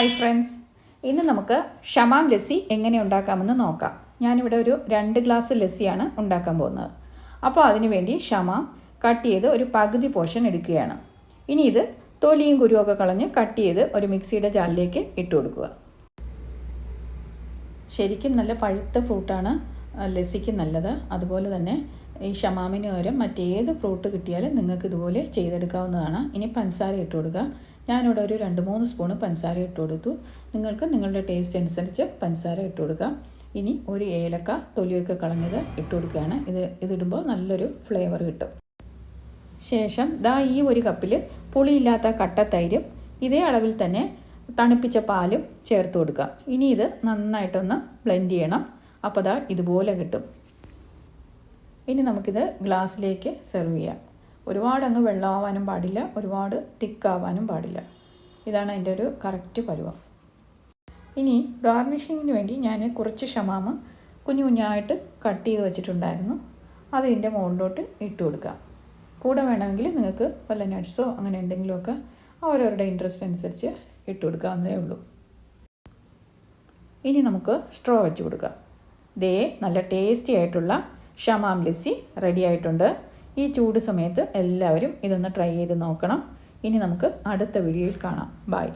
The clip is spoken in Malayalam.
ഹായ് ഫ്രണ്ട്സ് ഇന്ന് നമുക്ക് ഷമാം ലസ്സി എങ്ങനെ ഉണ്ടാക്കാമെന്ന് നോക്കാം. ഞാനിവിടെ ഒരു രണ്ട് ഗ്ലാസ് ലസ്സിയാണ് ഉണ്ടാക്കാൻ പോകുന്നത്. അപ്പോൾ അതിനുവേണ്ടി ഷമാം കട്ട് ചെയ്ത് ഒരു പകുതി പോർഷൻ എടുക്കുകയാണ്. ഇനി ഇത് തൊലിയും കുരുവൊക്കെ കളഞ്ഞ് കട്ട് ചെയ്ത് ഒരു മിക്സിയുടെ ജാലിലേക്ക് ഇട്ട് കൊടുക്കുക. ശരിക്കും നല്ല പഴുത്ത ഫ്രൂട്ടാണ് ലസ്സിക്ക് നല്ലത്. അതുപോലെ തന്നെ ഈ ഷമാമിന് പകരം മറ്റേത് ഫ്രൂട്ട് കിട്ടിയാലും നിങ്ങൾക്ക് ഇതുപോലെ ചെയ്തെടുക്കാവുന്നതാണ്. ഇനി പഞ്ചസാര ഇട്ട് കൊടുക്കുക. ഞാനിവിടെ ഒരു രണ്ട് മൂന്ന് സ്പൂണ് പഞ്ചസാര ഇട്ട് കൊടുത്തു. നിങ്ങൾക്ക് നിങ്ങളുടെ ടേസ്റ്റ് അനുസരിച്ച് പഞ്ചസാര ഇട്ട് കൊടുക്കാം. ഇനി ഒരു ഏലക്ക തൊലിയൊക്കെ കളഞ്ഞത് ഇട്ട് കൊടുക്കുകയാണ്. ഇത് ഇതിടുമ്പോൾ നല്ലൊരു ഫ്ലേവർ കിട്ടും. ശേഷം ദാ ഈ ഒരു കപ്പിൽ പുളിയില്ലാത്ത കട്ട തൈരും ഇതേ അളവിൽ തന്നെ തണുപ്പിച്ച പാലും ചേർത്ത് കൊടുക്കുക ഇനി ഇത് നന്നായിട്ടൊന്ന് ബ്ലെൻഡ് ചെയ്യണം. അപ്പോൾ ദാ ഇതുപോലെ കിട്ടും. ഇനി നമുക്കിത് ഗ്ലാസ്സിലേക്ക് സെർവ് ചെയ്യാം. ഒരുപാട് അങ്ങ് വെള്ളമാവാനും പാടില്ല ഒരുപാട് തിക്കാവാനും പാടില്ല. ഇതാണ് അതിന്റെ ഒരു കറക്റ്റ് പരുവം. ഇനി ഗാർണിഷിങ്ങിന് വേണ്ടി ഞാൻ കുറച്ച് ഷമാമ് കുഞ്ഞു കുഞ്ഞായിട്ട് കട്ട് ചെയ്ത് വെച്ചിട്ടുണ്ടായിരുന്നു. അത് ഇതിന്റെ മുകളിലോട്ട് ഇട്ട് കൊടുക്കുക കൂടെ വേണമെങ്കിൽ നിങ്ങൾക്ക് വല്ല നട്ട്സോ അങ്ങനെ എന്തെങ്കിലുമൊക്കെ അവരവരുടെ ഇൻട്രസ്റ്റ് അനുസരിച്ച് ഇട്ട് കൊടുക്കാവുന്നതേ ഉള്ളൂ. ഇനി നമുക്ക് സ്ട്രോ വെച്ച് കൊടുക്കാം. ദേ നല്ല ടേസ്റ്റി ആയിട്ടുള്ള ഷമാം ലസ്സി റെഡി ആയിട്ടുണ്ട്. ഈ ചൂട് സമയത്ത് എല്ലാവരും ഇതൊന്ന് ട്രൈ ചെയ്ത് നോക്കണം. ഇനി നമുക്ക് അടുത്ത വീഡിയോയിൽ കാണാം. ബൈ